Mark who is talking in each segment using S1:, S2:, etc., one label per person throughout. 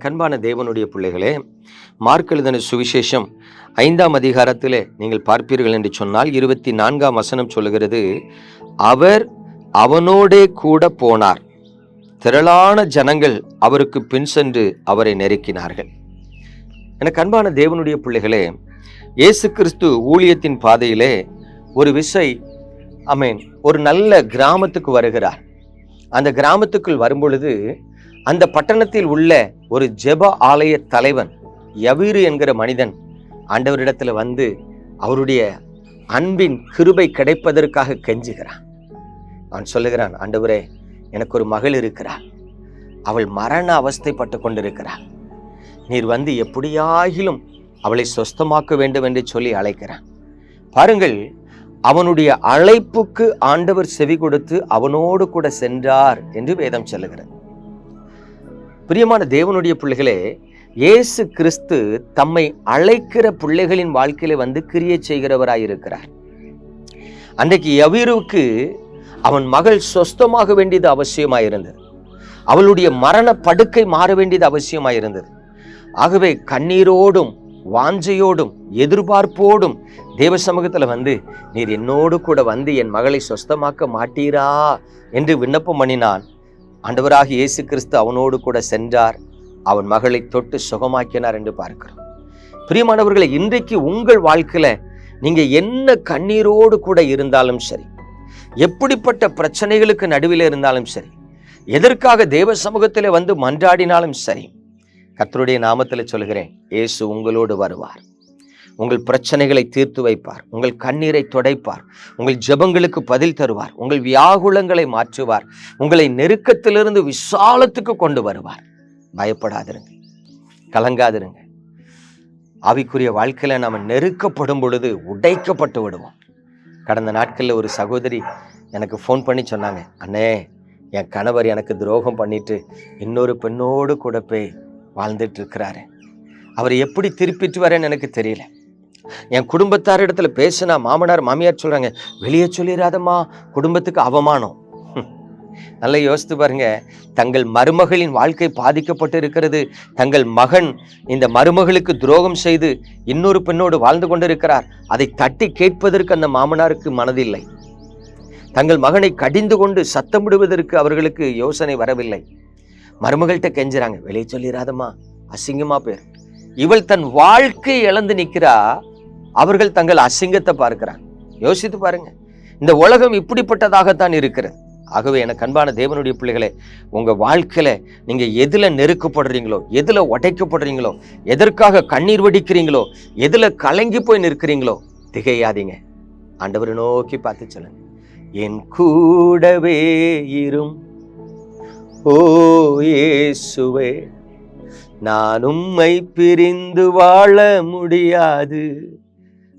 S1: என கண்பான தேவனுடைய பிள்ளைகளே மார்க்கெழுதன சுவிசேஷம் ஐந்தாம் அதிகாரத்திலே நீங்கள் பார்ப்பீர்கள் என்று சொன்னால் இருபத்தி நான்காம் வசனம் சொல்லுகிறது அவர் அவனோடே கூட போனார். திரளான ஜனங்கள் அவருக்கு பின் சென்று அவரை நெருக்கினார்கள். என கண்பான தேவனுடைய பிள்ளைகளே இயேசு கிறிஸ்து ஊழியத்தின் பாதையிலே ஒரு விசை ஐ மீன் ஒரு நல்ல கிராமத்துக்கு வருகிறார். அந்த கிராமத்துக்குள் வரும்பொழுது அந்த பட்டணத்தில் உள்ள ஒரு ஜெப ஆலய தலைவன் யவீரு என்கிற மனிதன் ஆண்டவரிடத்துல வந்து அவருடைய அன்பின் கிருபை கிடைப்பதற்காக கெஞ்சுகிறான். அவன் சொல்லுகிறான் ஆண்டவரே எனக்கு ஒரு மகள் இருக்கிறாள். அவள் மரண அவஸ்தைப்பட்டு கொண்டிருக்கிறாள். நீர் வந்து எப்படியாகிலும் அவளை சொஸ்தமாக்க வேண்டும் என்று சொல்லி அழைக்கிறான். பாருங்கள் அவனுடைய அழைப்புக்கு ஆண்டவர் செவி கொடுத்து அவனோடு கூட சென்றார் என்று வேதம் சொல்லுகிறது. பிரியமான தேவனுடைய பிள்ளைகளே இயேசு கிறிஸ்து தம்மை அழைக்கிற பிள்ளைகளின் வாழ்க்கையில வந்து கிரியை செய்கிறவராயிருக்கிறார். அன்றைக்கு எவிருவுக்கு அவன் மகள் சொஸ்தமாக வேண்டியது அவசியமாயிருந்தது. அவளுடைய மரண படுக்கை மாற வேண்டியது அவசியமாயிருந்தது. ஆகவே கண்ணீரோடும் வாஞ்சையோடும் எதிர்பார்ப்போடும் தேவ சமூகத்துல வந்து நீர் என்னோடு கூட வந்து என் மகளை சொஸ்தமாக்க மாட்டீரா? என்று விண்ணப்பம் பண்ணினான். ஆண்டவராக இயேசு கிறிஸ்து அவனோடு கூட சென்றார். அவன் மகளை தொட்டு சுகமாக்கினார் என்று பார்க்கிறோம். பிரியமானவர்களை இன்றைக்கு உங்கள் வாழ்க்கையில நீங்க என்ன கண்ணீரோடு கூட இருந்தாலும் சரி எப்படிப்பட்ட பிரச்சனைகளுக்கு நடுவில் இருந்தாலும் சரி எதற்காக தேவ சமூகத்தில் வந்து மன்றாடினாலும் சரி கத்தருடைய நாமத்தில் சொல்கிறேன் இயேசு உங்களோடு வருவார். உங்கள் பிரச்சனைகளை தீர்த்து வைப்பார். உங்கள் கண்ணீரை துடைப்பார். உங்கள் ஜெபங்களுக்கு பதில் தருவார். உங்கள் வியாகுலங்களை மாற்றுவார். உங்களை நெருக்கத்திலிருந்து விசாலத்துக்கு கொண்டு வருவார். பயப்படாதிருங்க கலங்காதிருங்க ஆவிக்குரிய வாழ்க்கையில் நாம் நெருக்கப்படும் பொழுது உடைக்கப்பட்டு விடுவோம். கடந்த நாட்களில் ஒரு சகோதரி எனக்கு ஃபோன் பண்ணி சொன்னாங்க அண்ணே என் கணவர் எனக்கு துரோகம் பண்ணிட்டு இன்னொரு பெண்ணோடு கூட போய் வாழ்ந்துட்டு இருக்கிறாரு. அவர் எப்படி திருப்பிட்டு வரேன்னு எனக்கு தெரியல. என் குடும்பத்தார் இடத்துல பேசினா மாமனார் மாமியார் சொல்றாங்க வெளியே சொல்லிடாதம்மா குடும்பத்துக்கு அவமானம். நல்லா யோசித்து பாருங்க தங்கள் மருமகளின் வாழ்க்கை பாதிக்கப்பட்டு இருக்கிறது. தங்கள் மகன் இந்த மருமகளுக்கு துரோகம் செய்து இன்னொரு பெண்ணோடு வாழ்ந்து கொண்டிருக்கிறார். அதை தட்டி கேட்பதற்கு அந்த மாமனாருக்கு மனதில்லை. தங்கள் மகனை கடிந்து கொண்டு சத்தமிடுவதற்கு அவர்களுக்கு யோசனை வரவில்லை. மருமகள்கிட்ட கெஞ்சுறாங்க வெளியே சொல்லிடாதம்மா அசிங்கமா பேர். இவள் தன் வாழ்க்கை இழந்து நிக்கிறா அவர்கள் தங்கள் அசிங்கத்தை பார்க்கிறாங்க யோசித்து பாருங்க. இந்த உலகம் இப்படிப்பட்டதாகத்தான் இருக்கிறது. ஆகவே எனக்கு அன்பான தேவனுடைய பிள்ளைகளே உங்க வாழ்க்கையில நீங்க எதுல நெருக்கப்படுறீங்களோ எதுல உடைக்கப்படுறீங்களோ எதற்காக கண்ணீர் வடிக்கிறீங்களோ எதுல கலங்கி போய் நிற்கிறீங்களோ திகையாதீங்க. ஆண்டவரை நோக்கி பார்த்து சொல்லுங்க. என் கூடவே இரும். ஓ இயேசுவே நான் உம்மை பிரிந்து வாழ முடியாது.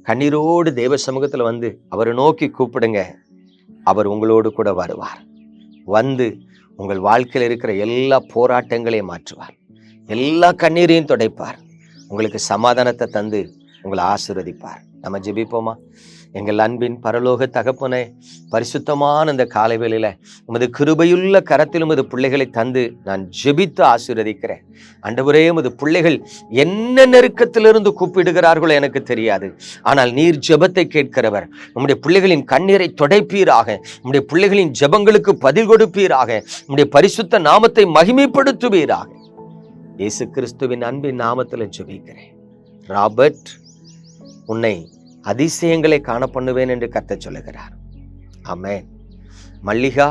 S1: கண்ணீரோடு தேவ சமூகத்தில் வந்து அவரை நோக்கி கூப்பிடுங்க. அவர் உங்களோடு கூட வருவார். வந்து உங்கள் வாழ்க்கையில் இருக்கிற எல்லா போராட்டங்களையும் மாற்றுவார். எல்லா கண்ணீரையும் துடைப்பார். உங்களுக்கு சமாதானத்தை தந்து உங்களை ஆசிர்வதிப்பார். நம்ம ஜெபிப்போமா? எங்கள் அன்பின் பரலோக தகப்பனே பரிசுத்தமான இந்த காலை வேளையில் உமது கிருபையுள்ள கரத்தில் உமது பிள்ளைகளை தந்து நான் ஜெபித்து ஆசீர்வதிக்கிறேன். அண்டவரே உமது பிள்ளைகள் என்ன நெருக்கத்திலிருந்து கூப்பிடுகிறார்களோ எனக்கு தெரியாது. ஆனால் நீர் ஜெபத்தை கேட்கிறவர் உம்முடைய பிள்ளைகளின் கண்ணீரை தொடைப்பீராக உம்முடைய பிள்ளைகளின் ஜெபங்களுக்கு பதில் கொடுப்பீராக உம்முடைய பரிசுத்த நாமத்தை மகிமைப்படுத்துவீராக. இயேசு கிறிஸ்துவின் அன்பின் நாமத்தில் ஜெபிக்கிறேன். ராபர்ட் உன்னை அதிசயங்களை காண பண்ணுவேன் என்று கத்த சொல்லுகிறார். ஆமென். மல்லிகா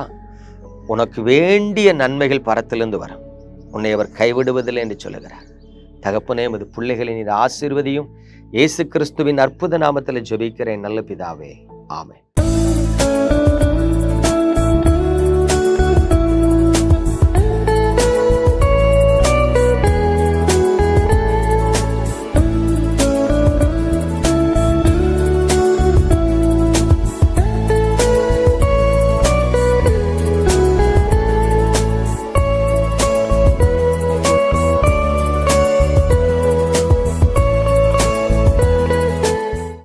S1: உனக்கு வேண்டிய நன்மைகள் பரத்திலிருந்து வரும். உன்னை அவர் கைவிடுவதில்லை என்று சொல்லுகிறார். தகப்பனே எமது பிள்ளைகளை நீர் ஆசீர்வதியும். இயேசு கிறிஸ்துவின் அற்புத நாமத்தில் ஜெபிக்கிறேன். நல்ல பிதாவே. ஆமே